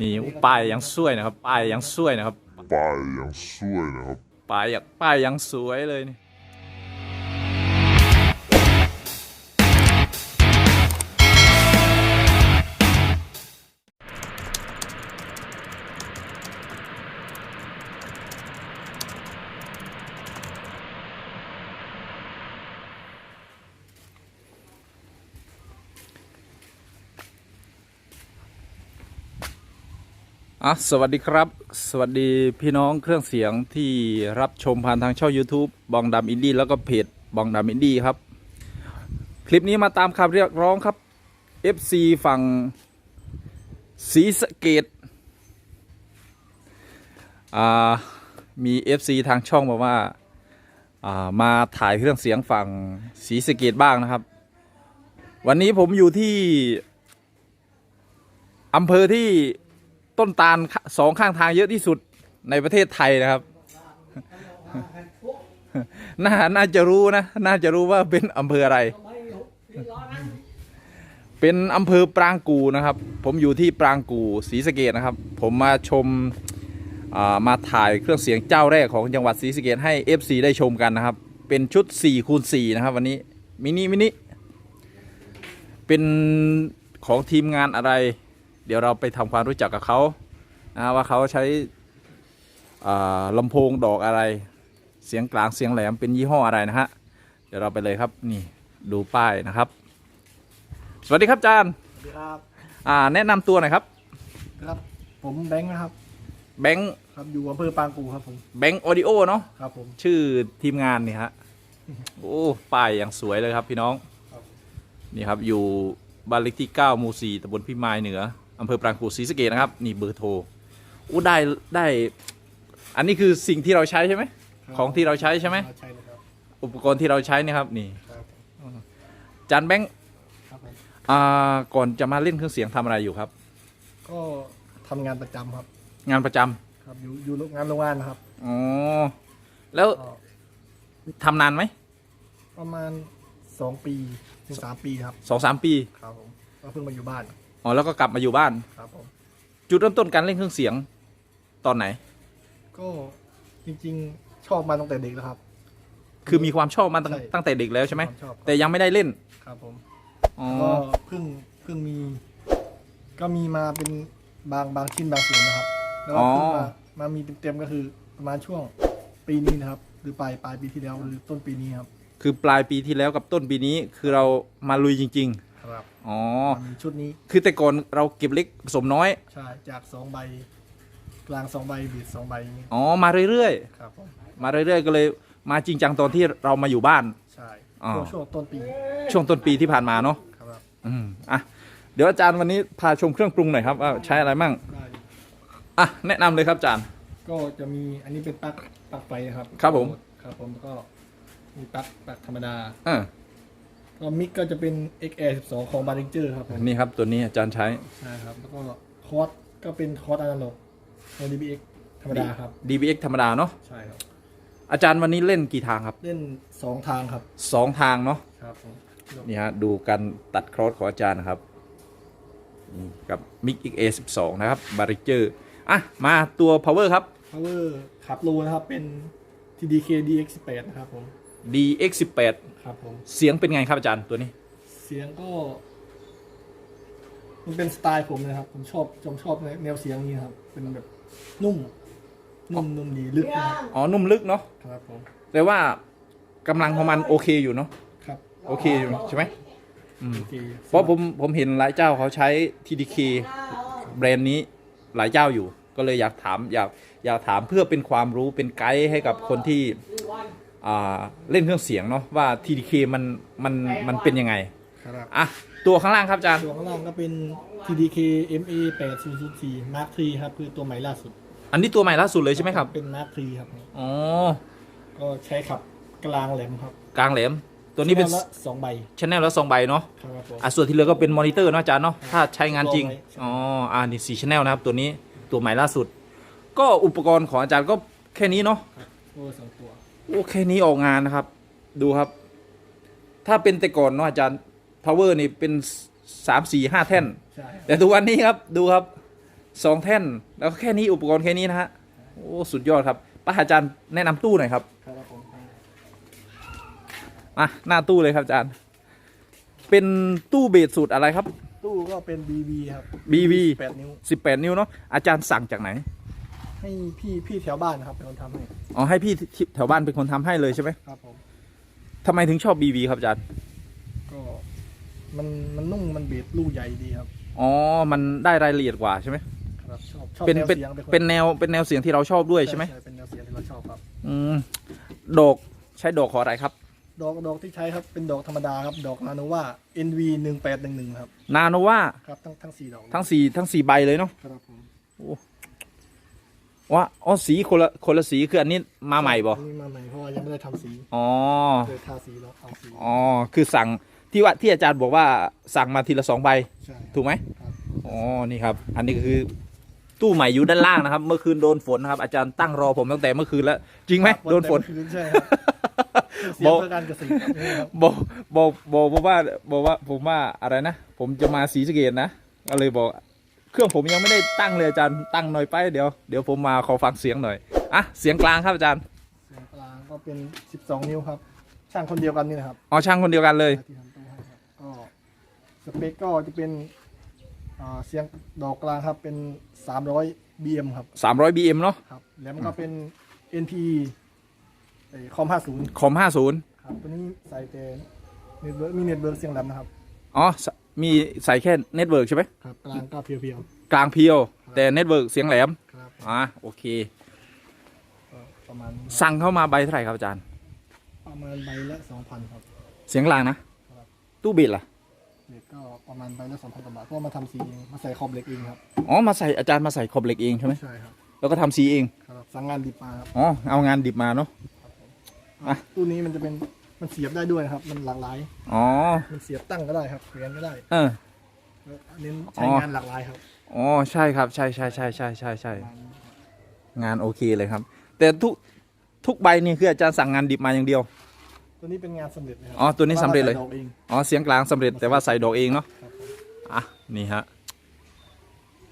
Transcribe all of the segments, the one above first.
นี่ป้ายยังสวยนะครับป้ายยังสวยนะครับป้ายยังสวยนะครับป้ายยังป้ายยังสวยเลยนี่ อะสวัสดีครับ สวัสดีพี่น้องเครื่องเสียงที่รับชมผ่านทางช่อง YouTube บองดำอินดี้แล้วก็เพจบองดำอินดี้ครับ คลิปนี้มาตามคำเรียกร้องครับ FC ฝั่งศรีสะเกดอ่ามี FC ทางช่องบอกว่าอ่า มาถ่ายเครื่องเสียงฝั่งศรีสะเกดบ้างนะครับ วันนี้ผมอยู่ที่อำเภอที่ ต้นตาลสองข้างทางเยอะที่สุดในประเทศไทยนะครับ น่าน่าจะรู้นะ น่าจะรู้ว่าเป็นอำเภออะไร เป็นอำเภอปรางกูนะครับ ผมอยู่ที่ปรางกูศรีสะเกดนะครับ ผมมาชมามาถ่ายเครื่องเสียงเจ้าแรกของจังหวัดศรีสะเกดให้ FC ได้ชมกันนะครับ เป็นชุด4คูณ4นะครับ วันนี้มินิมินิเป็นของทีมงานอะไร เดี๋ยวเราไปทำความรู้จักกับเขานะว่าเขาใช้อ่าลำโพงดอกอะไร เสียงกลางเสียงแหลมเป็นยี่ห้ออะไรนะฮะ เดี๋ยวเราไปเลยครับนี่ดูป้ายนะครับ สวัสดีครับอาจารย์สวัสดีครับอ่าแนะนำตัวหน่อยครับ ครับผมแบงค์นะครับ แบงค์ครับอยู่อำเภอปางกูครับผมแบงค์ออดิโอเนาะครับผมชื่อทีมงานนี่ฮะโอ้ป้ายอย่างสวยเลยครับพี่น้องครับนี่ครับอยู่บ้านเล็กที่ 9 หมู่ 4ตำบลพิมายเหนือ อำเภอปรางกูศรีสะเกดนะครับ นี่เบอร์โทรโอ้ได้ได้ อันนี้คือสิ่งที่เราใช้ใช่ไหมของที่เราใช้ใช่ไหมใช่เลยครับอุปกรณ์ที่เราใช้เนี่ยครับนี่ครับจานแบงค์ครับผมอ่าก่อนจะมาเล่นเครื่องเสียงทำอะไรอยู่ครับ ก็ทำงานประจำครับ งานประจำครับอยู่อยู่โรงงานโรงงานนะครับอ๋อแล้วก็ทำนานไหมประมาณสองปีถึงสามปีครับสองสามปีครับผมก็เพิ่งมาอยู่บ้าน อ๋อแล้วก็กลับมาอยู่บ้าน ครับผม จุดเริ่มต้นการเล่นเครื่องเสียงตอนไหน ก็จริงๆชอบมาตั้งแต่เด็กแล้วครับ คือมีความชอบมาตั้งใช่ ตั้งแต่เด็กแล้วใช่ไหมความชอบแต่ยังไม่ได้เล่นครับผมอ๋อก็เพิ่งเพิ่งมี ก็มีมาเป็นบางบางชิ้นบางส่วนนะครับ แล้วก็เพิ่งมามามีเต็มๆก็คือประมาณช่วงปีนี้นะครับ หรือปลายปลายปีที่แล้วหรือต้นปีนี้ครับ คือปลายปีที่แล้วกับต้นปีนี้คือเรามาลุยจริง ครับๆอ๋อ มีชุดนี้คือแต่ก่อนเราเก็บเล็กผสมน้อย ใช่จากสองใบ กลางสองใบบีดสองใบอย่างนี้อ๋อ มาเรื่อยครับผมๆ มาเรื่อย ๆ ก็เลยมาจริงจังตอนที่เรามาอยู่บ้าน ใช่อ๋อ ช่วงช่วงต้นปีช่วงต้นปีที่ผ่านมาเนาะ ครับอืม อะ เดี๋ยวอาจารย์วันนี้พาชมเครื่องปรุงหน่อยครับว่าใช้อะไรมั่ง ได้อะ แนะนำเลยครับอาจารย์ ก็จะมีอันนี้เป็นปลั๊กปลั๊กไฟนะครับครับผม ครับผมแล้วก็มีปลั๊กปลั๊กธรรมดา อ่า ก็มิกก็จะเป็น XR 12 ของบาริงเจอร์ครับผมนี่ครับตัวนี้อาจารย์ใช้ ใช่ครับ แล้วก็คอร์สก็เป็นคอร์สอนาล็อกของ DBX ธรรมดาครับ DBX ธรรมดาเนาะใช่ครับ อาจารย์วันนี้เล่นกี่ทางครับเล่นสองทางครับ สองทางเนาะครับผมนี่ฮะดูการตัดครอสของอาจารย์นะครับนี่กับมิก XA 12นะครับบาริเจอร์อะมาตัว power ครับพาวเวอร์ขับโลนะครับเป็น TDK DX18 นะครับผม DX 18 ครับผมเสียงเป็นไงครับอาจารย์ตัวนี้ เสียงก็ มันเป็นสไตล์ผมนะครับ ผมชอบผมชอบแนวเสียงนี้ครับ เป็นแบบนุ่ม นุ่มนุ่มดีลึกนะครับอ๋อนุ่มลึกเนาะครับผมแต่ว่ากำลังของมันโอเคอยู่เนาะครับโอเคอยู่ใช่ไหมอืมโอเคเพราะผมผมเห็นหลายเจ้าเขาใช้ TDK แบรนด์นี้หลายเจ้าอยู่ ก็เลยอยากถามอยากอยากถามเพื่อเป็นความรู้เป็นไกด์ให้กับคนที่อ่า เล่นเครื่องเสียงเนาะว่า TDK มันมันมันเป็นยังไงครับอะตัวข้างล่างครับอาจารย์ตัวข้างล่างก็เป็น TDK MA 8004 Mark III ครับคือตัวใหม่ล่าสุด อันนี้ตัวใหม่ล่าสุดเลยใช่ไหมครับเป็น Mark III ครับอ๋อก็ใช้ขับกลางแหลมครับ กลางแหลมตัวนี้เป็นแชละสองใบชแนลแล้วสองใบเนาะครับผมอะส่วนที่เหลือก็เป็นมอนิเตอร์เนาะอาจารย์เนาะถ้าใช้งานจริงลองไว้ใช่อ๋ออ่านี่สี่ชแนลนะครับ ตัวนี้ตัวใหม่ล่าสุด ก็อุปกรณ์ของอาจารย์ก็แค่นี้เนาะ โอ้สองตัวโอเคนี้ออกงานนะครับ ดูครับ ถ้าเป็นแต่ก่อนเนาะอาจารย์ power นี่เป็นสามสี่ห้าแท่นใช่แต่ทุกวันนี้ครับดูครับสองแท่น แล้วก็แค่นี้อุปกรณ์แค่นี้นะฮะโอ้สุดยอดครับป้าอาจารย์แนะนำตู้หน่อยครับครับผมมาหน้าตู้เลยครับอาจารย์ เป็นตู้เบสสูตรอะไรครับ ตู้ก็เป็น BB ครับ BB 8นิ้ว18 นิ้วเนาะอาจารย์สั่งจากไหน ให้พี่พี่แถวบ้านครับเป็นคนทำให้อ๋อให้พี่ที่แถวบ้านเป็นคนทำให้เลยใช่ไหมครับผมทำไมถึงชอบ BB ครับอาจารย์ ก็มันมันนุ่มมันเบสลูกใหญ่ดีครับอ๋อ มันได้รายละเอียดกว่าใช่ไหมครับชอบชอบเป็นแนวเป็นเสียงคเป็นแนวเป็นแนวเสียงที่เราชอบด้วยใช่ไหมเป็นแนวเสียงที่เราชอบครับ อืมดอกใช้ดอกขออะไรครับ ดอกดอกที่ใช้ครับเป็นดอกธรรมดาครับดอกนาโนวา NV 1811ครับนาโนวาครับทั้งทั้งสี่ดอกทั้งสี่ทั้งสี่ใบเลยเนาะครับผม ว่าอ๋อสีคนละคนละสีคืออันนี้มาใหม่บ่อันนี้มาใหม่เพราะว่ายังไม่ได้ทำสีอ๋อเลยทาสีแล้วเอาสีอ๋อคือสั่งที่ว่าที่อาจารย์บอกว่าสั่งมาทีละสองใบใช่ถูกไหมครับอ๋อนี่ครับ อันนี้ก็คือตู้ใหม่อยู่ด้านล่างนะครับ เมื่อคืนโดนฝนนะครับอาจารย์ตั้งรอผมตั้งแต่เมื่อคืนแล้วจริงไหมครับโดนฝนแต่เมื่อคืใช่ครับเสียงเพื่อการเกษตรครับบอกบอกบอกบอกว่าบอกว่าผมว่าอะไรนะ ผมจะมาสีสะเกตนะก็เลยบอก เครื่องผมยังไม่ได้ตั้งเลยอาจารย์ตั้งหน่อยไปเดี๋ยวเดี๋ยวผมมาขอฟังเสียงหน่อยอะเสียงกลางครับอาจารย์เสียงกลางก็เป็น 12 นิ้วครับ ช่างคนเดียวกันนี่นะครับอ๋อช่างคนเดียวกันเลยที่ทำตู้ให้ครับก็สเปคก็จะเป็นอ่าเสียงดอกกลางครับเป็น 300 BM ครับ300 BM เนาะครับแล้วมันก็เป็น NP ไอ้คอม50คอม50ครับตัวนี้ใส่แต่เน็ตเวิร์กมีเน็ตเวิร์กเสียงแหลมนะครับอ๋อส มีใส่แค่เน็ตเวิร์กใช่ไหมครับกลางก็เพียวกลางเพียว แต่เน็ตเวิร์กเสียงแหลมๆครับอะโอเค ก็ประมาณนี้สั่งเข้ามาใบเท่าไหร่ครับอาจารย์ ประมาณใบละ2,000ครับ เสียงกลางนะ ครับ ตู้บิดล่ะ เด็กก็ประมาณใบละ2,000กว่าบาทเพราะว่ามาทำสีเองมาใส่คอมเหล็กเองครับอ๋อมาใส่อาจารย์มาใส่ขอบเหล็กเองใช่ไหมใช่ครับแล้วก็ทำสีเองครับสั่งงานดิบมาครับอ๋อเอางานดิบมาเนาะ อะ ตู้นี้มันจะเป็น มันเสียบได้ด้วยนะครับ มันหลากหลาย อ๋อ มันเสียบตั้งก็ได้ครับเขียนก็ได้เออ เน้นใช้งานหลากหลายครับอ๋อ ใช่ครับ ใช่ใช่ใช่ใช่ใช่ใช่ประมาณนี้ครับงานโอเคเลยครับ แต่ทุกทุกใบนี่คืออาจารย์สั่งงานดิบมาอย่างเดียว ตัวนี้เป็นงานสำเร็จนะครัอ๋อ ตัวนี้สำเร็จเลยว่าาใส่ดอกเองอ๋อ เสียงกลางสำเร็จแต่ว่าใส่ดอกเองเนาะครับผมอะ นี่ฮะ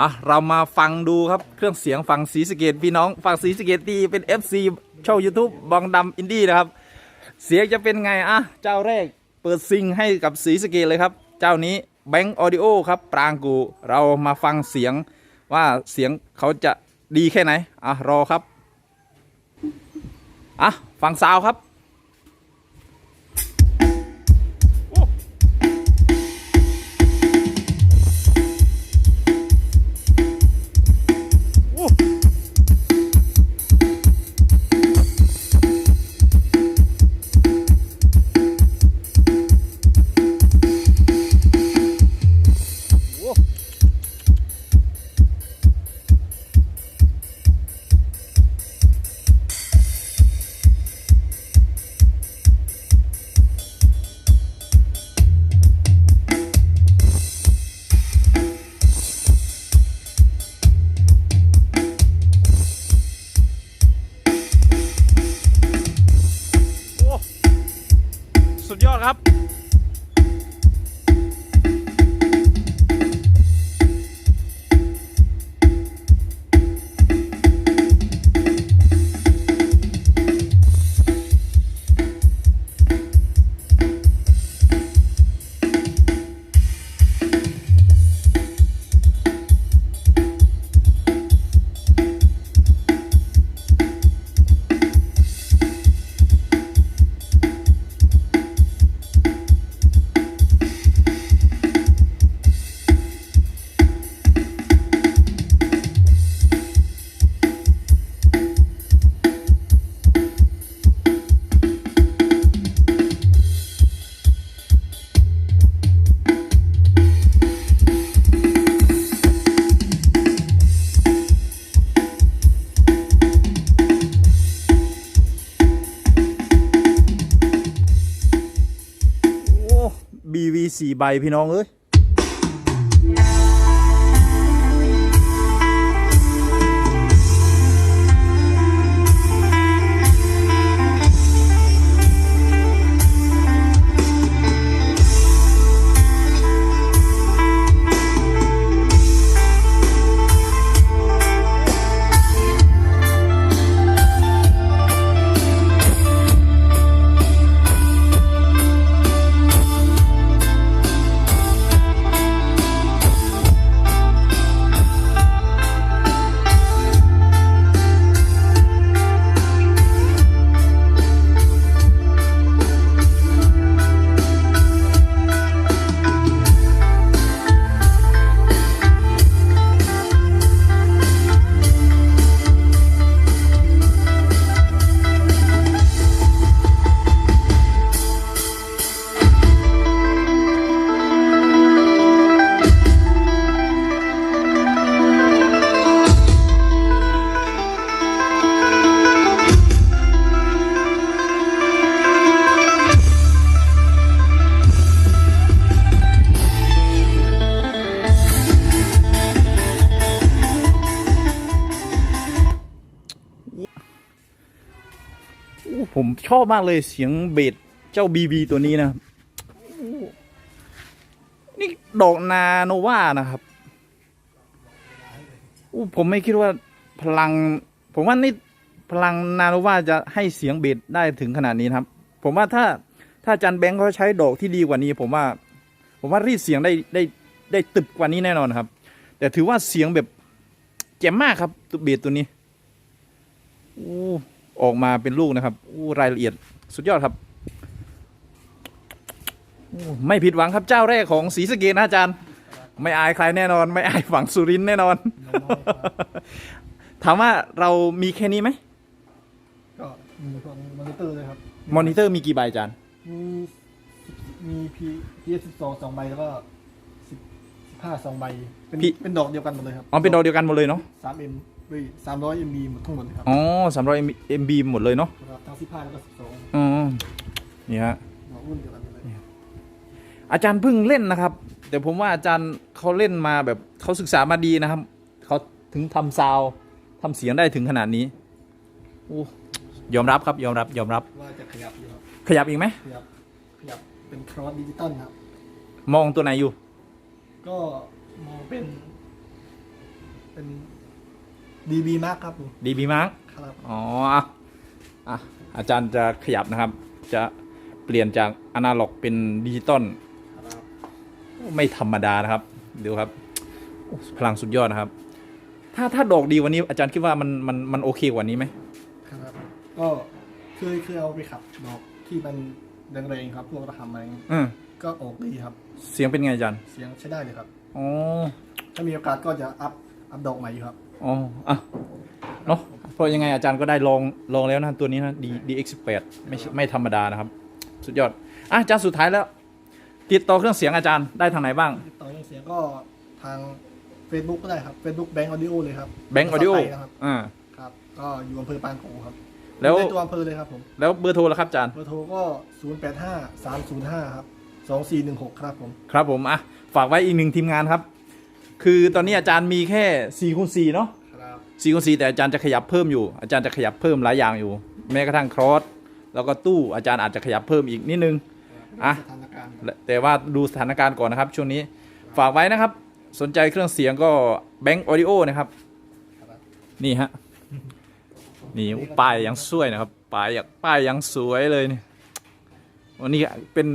อะ เรามาฟังดูครับ เครื่องเสียงฝั่งสีสะเกตพี่น้องฝั่งสีสะเกตที่เป็น FC ช่อง YouTube บองดำอินดี้นะครับ เสียงจะเป็นไงอะเจ้าแรกเปิดซิงให้กับสีสเกตเลยครับ เจ้านี้แบงก์ออดิโอครับ ปรางกูเรามาฟังเสียงว่าเสียงเขาจะดีแค่ไหน อะ รอครับ อะ ฟังซาวครับ สี่ใบพี่น้องเอ้ย ผมชอบมากเลยเสียงเบสเจ้าบีบีตัวนี้นะนี่ดอกนาโนวานะครับอู้ผมไม่คิดว่าพลัง ผมว่านี่พลังนาโนวาจะให้เสียงเบสได้ถึงขนาดนี้ครับ ผมว่าถ้าถ้าจันแบงค์เขาใช้ดอกที่ดีกว่านี้ ผมว่า ผมว่ารีดเสียงได้ได้ได้ตึบกว่านี้แน่นอนครับ แต่ถือว่าเสียงแบบเจ๋มมากครับตัวเบสตัวนี้อู้ ออกมาเป็นลูกนะครับอู้รายละเอียดสุดยอดครับอู้ไม่ผิดหวังครับเจ้าแรกของศรีสะเกดนะอาจารย์ ไม่อายใครแน่นอน ไม่อายฝั่งสุรินทร์แน่นอนน้อยๆครับถามว่าเรามีแค่นี้ไหมก็มีพวกมอนิเตอร์เลยครับมอนิเตอร์มีกี่ใบอาจารย์ มีมีพีพีสิบสองสองใบแล้วก็สิบสิบห้าสองใบเป็นพี่เป็นดอกเดียวกันหมดเลยครับอ๋อเป็นดอกเดียวกันหมดเลยเนาะสามเอ็ม ด้วยสามร้อยเอ็มบีหมดทั้งหมดเลยครับ อ๋อสามร้อยเอ็มบีหมดเลยเนาะครับทั้งสิบห้าแล้วก็สิบสองอ๋อนี่ฮะดอกรุ่นเดียวกันหมดเลยอาจารย์เพิ่งเล่นนะครับ แต่ผมว่าอาจารย์เขาเล่นมาแบบเขาศึกษามาดีนะครับเขาถึงทำซาวด์ทำเสียงได้ถึงขนาดนี้โอ้ยอมรับครับยอมรับยอมรับว่าจะขยับอยู่ครับขยับอีกไหมขยับขยับเป็นครอสดิจิตอลครับ มองตัวไหนอยู่ ก็มองเป็น เป็น ดีบีมากครับผมดีบีมาร์กครับ อ๋ออะอะอาจารย์จะขยับนะครับ จะเปลี่ยนจากอนาล็อกเป็นดิจิตอลครับ ไม่ธรรมดานะครับ ดูครับโอ้พลังสุดยอดนะครับ ถ้าถ้าดอกดีกวันนี้อาจารย์คิดว่ามันมันมันโอเคกว่านี้ไหม ครับ ก็เคยเคยเอาไปขับดอกที่มันแรงๆครับ พวกระหำอะไรเงี้ยอืมก็ออกดีครับ เสียงเป็นไงอาจารย์ เสียงใช้ได้เลยครับ อ๋อ ถ้ามีโอกาสก็จะอัพอัพดอกใหม่อยู่ครับ อ๋ออะเนาะเพราะยังไงอาจารย์ก็ได้ลองลองแล้วนะตัวนี้นะดีดีเอ็กซ์แปดไม่ใช่ไม่ธรรมดานะครับ สุดยอดอะอาจารย์สุดท้ายแล้ว ติดต่อเครื่องเสียงอาจารย์ได้ทางไหนบ้าง ติดต่อเรื่องเสียงก็ทาง Facebook ก็ได้ครับ Facebook Bank Audio เลยครับแบงก์ออดิโอภาษาไทยนะครับ อ่า ครับ ก็อยู่อำเภอปางกูครับแล้ว อยู่ในตัวอำเภอเลยครับผมแล้วเบอร์โทรละครับอาจารย์ เบอร์โทรก็ 0 8 5 3 0 5 ครับ 2416 ครับผม ครับผมอะฝากไว้อีกหนึ่งทีมงานครับ คือตอนนี้อาจารย์มีแค่4คูณ4เนาะครับ4คูณ4แต่อาจารย์จะขยับเพิ่มอยู่ อาจารย์จะขยับเพิ่มหลายอย่างอยู่ แม้กระทั่งครอสแล้วก็ตู้อาจารย์อาจจะขยับเพิ่มอีกนิดนึงอะสถานการณ์และแต่ว่าดูสถานการณ์ก่อนนะครับช่วงนี้ฝากไว้นะครับ สนใจเครื่องเสียงก็แบงก์ออดิโอนะครับครับนี่ฮะนี่ป้ายยังสวยนะครับป้ายยังป้ายยังสวยเลยนี่วันนี้เป็น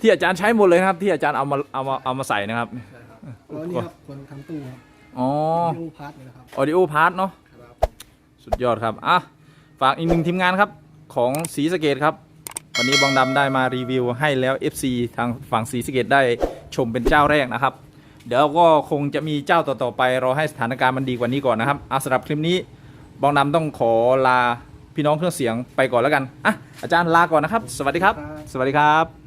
ที่อาจารย์ใช้หมดเลยนะครับ ที่อาจารย์เอามาเอามาเอามาใส่นะครับ ใช่ครับแล้วนี่ครับคนทำตู้ครับอ๋อตู้พาร์ทนี่นะครับออดิโอพาร์ทเนาะครับสุดยอดครับอะฝากอีกหนึ่งทีมงานครับของสีสะเกตครับ วันนี้บองดำได้มารีวิวให้แล้ว FC ทางฝั่งสีสะเกตได้ชมเป็นเจ้าแรกนะครับ เดี๋ยวก็คงจะมีเจ้าต่อๆไปรอให้สถานการณ์มันดีกว่านี้ก่อนนะครับอะสำหรับคลิปนี้บองดำต้องขอลาพี่น้องเครื่องเสียงไปก่อนแล้วกันอะอาจารย์ลาก่อนนะครับ สวัสดีครับ สวัสดีครับ